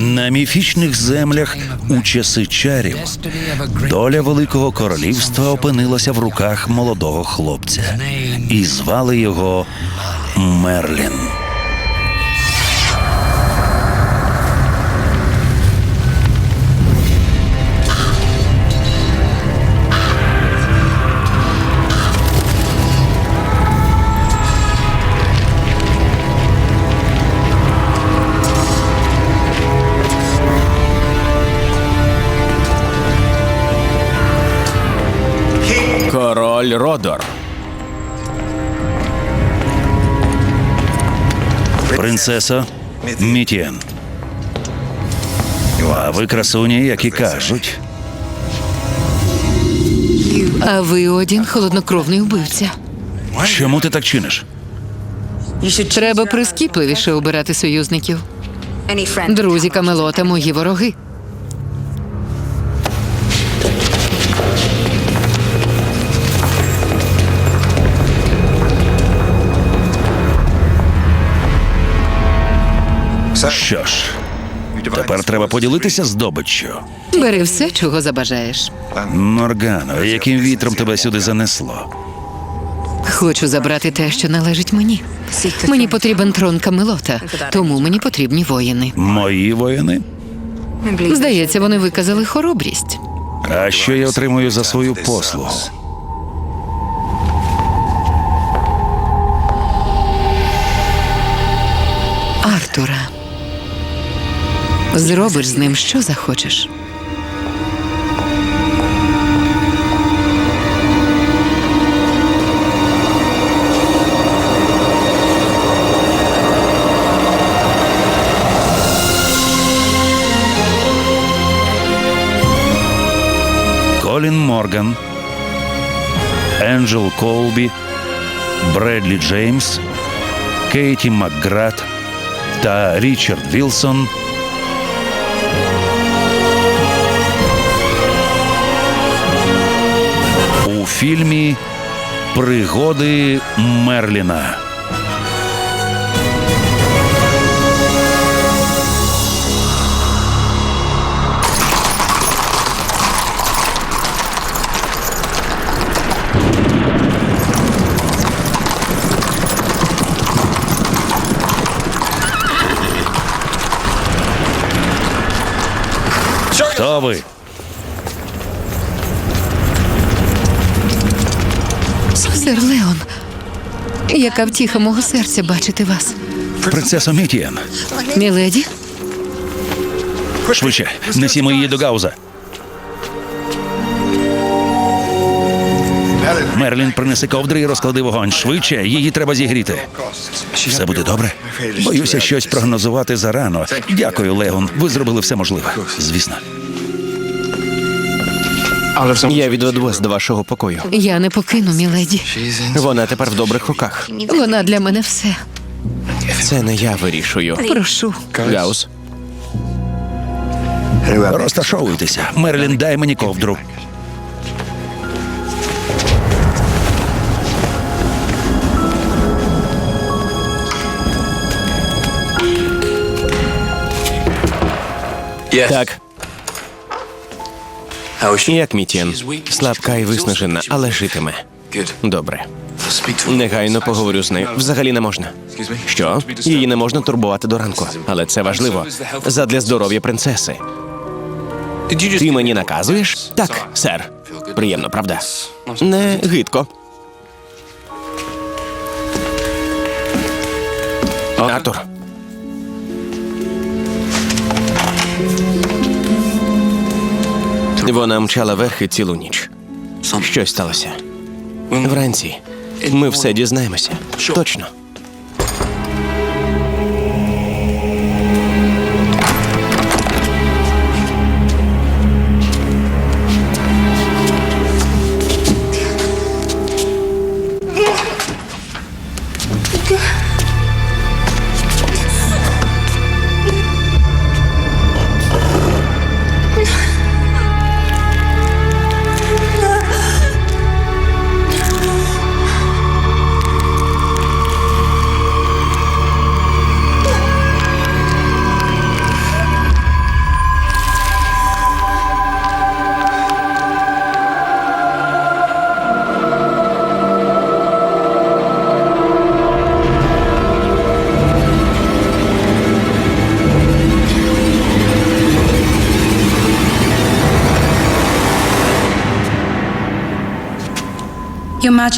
На міфічних землях у часи чарів доля великого королівства опинилася в руках молодого хлопця, і звали його Мерлін. Король Родор. Принцесо Мітєн. А ви красуні, як і кажуть. А ви один холоднокровний убивця. Чому ти так чиниш? Треба прискіпливіше обирати союзників. Друзі Камелота мої вороги. Що ж, тепер треба поділитися здобиччю. Бери все, чого забажаєш. Моргано, яким вітром тебе сюди занесло? Хочу забрати те, що належить мені. Мені потрібен трон Камелота, тому мені потрібні воїни. Мої воїни? Здається, вони виказали хоробрість. А що я отримую за свою послугу? Артура. Зробиш з ним що захочеш. Колін Морган, Енджел Колбі, Бредлі Джеймс, Кейті Макград та Річард Вілсон. Фільмі Пригоди Мерліна. Хто ви? Сер Леон, яка втіха мого серця бачити вас. Принцесо Мітієн. Міледі, Швидше, несімо її до Гауза. Мерлін принеси ковдри і розклади вогонь. Швидше, її треба зігріти. Все буде добре. Боюся щось прогнозувати зарано. Дякую, Леон. Ви зробили все можливе. Звісно. Я відведу вас до вашого покою. я не покину Міледі. Вона тепер в добрих руках. Вона для мене все. Це не я вирішую. Прошу. Гаус. Розташовуйтеся. Мерлін, дай мені ковдру. Так. Як Мітєн? Слабка і виснажена, але житиме. Добре. Негайно поговорю з нею. Взагалі не можна. Що? Її не можна турбувати до ранку. Але це важливо. Задля здоров'я принцеси. Ти мені наказуєш? Так, сер. Приємно, правда? Не гидко. Артур. Вона мчала верхи цілу ніч. Щось сталося. Вранці. Ми все дізнаємося. Точно.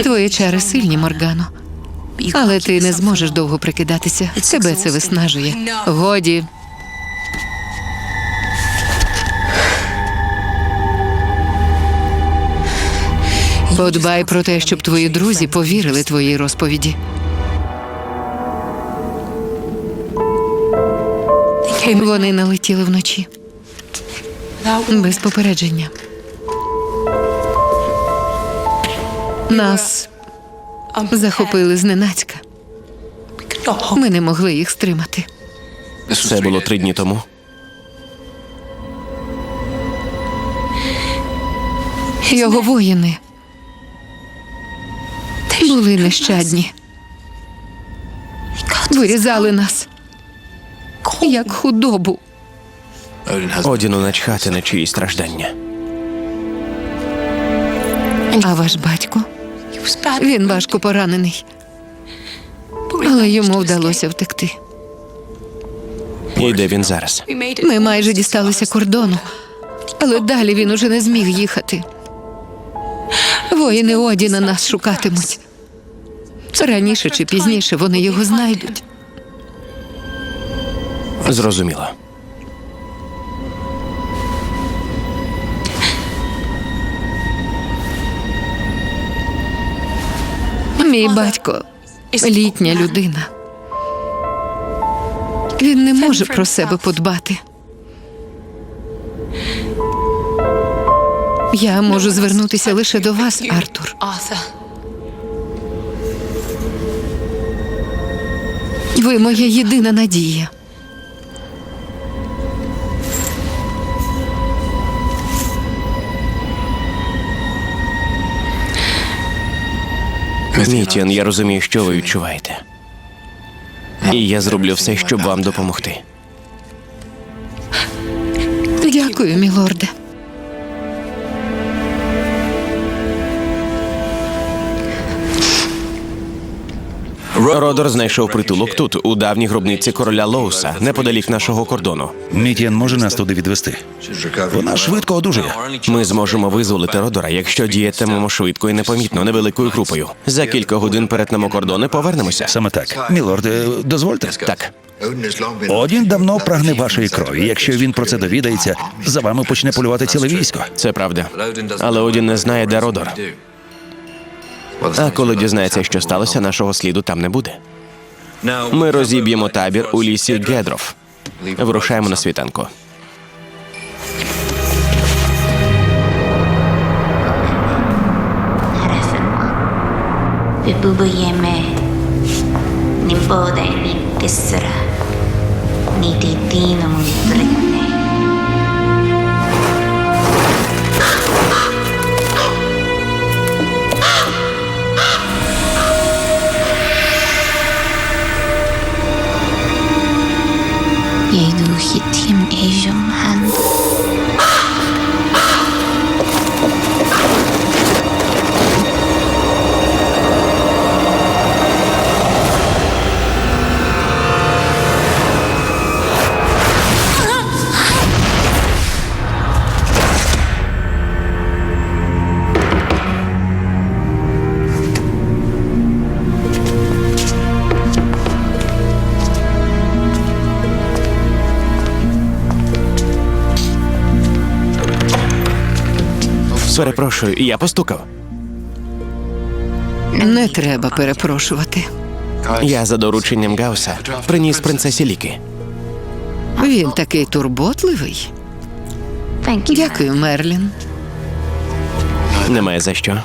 Твої чари сильні, Моргано. Але ти не зможеш довго прикидатися. Тебе це виснажує. Годі. Подбай про те, щоб твої друзі повірили твоїй розповіді. Вони налетіли вночі без попередження. Нас захопили зненацька. Ми не могли їх стримати. Це було три дні тому. Його воїни були нещадні. Вирізали нас як худобу. Одіну начхати на чиї страждання. А ваш батько він важко поранений, але йому вдалося втекти. І де він зараз? Ми майже дісталися кордону, але далі він уже не зміг їхати. Воїни Одіна нас шукатимуть. Раніше чи пізніше вони його знайдуть. Зрозуміло. Мій батько літня людина. Він не може про себе подбати. Я можу звернутися лише до вас, Артур. Ви моя єдина надія. Мітіан, я розумію, що ви відчуваєте. І я зроблю все, щоб вам допомогти. Дякую, мілорде. Родор знайшов притулок тут, у давній гробниці короля Лоуса, неподалік нашого кордону. Мітіан може нас туди відвести. Вона швидко одужає. Ми зможемо визволити Родора, якщо діятимемо швидко і непомітно, невеликою групою. За кілька годин перетнемо кордон і повернемося. Саме так. Мілорде, дозвольте. Так, Один давно прагне вашої крові. Якщо він про це довідається, за вами почне полювати ціле військо. це правда. Але Одін не знає, де Родор. А коли дізнається, що сталося, нашого сліду там не буде. Ми розіб'ємо табір у лісі Гедров. Вирушаємо на світанку. Vibubuieme Nimbode ni tisra Ni titino multrenne Yedu Перепрошую, я постукав. Не треба перепрошувати. Я за дорученням Гауса приніс принцесі ліки. Він такий турботливий. Дякую, Мерлін. Немає за що.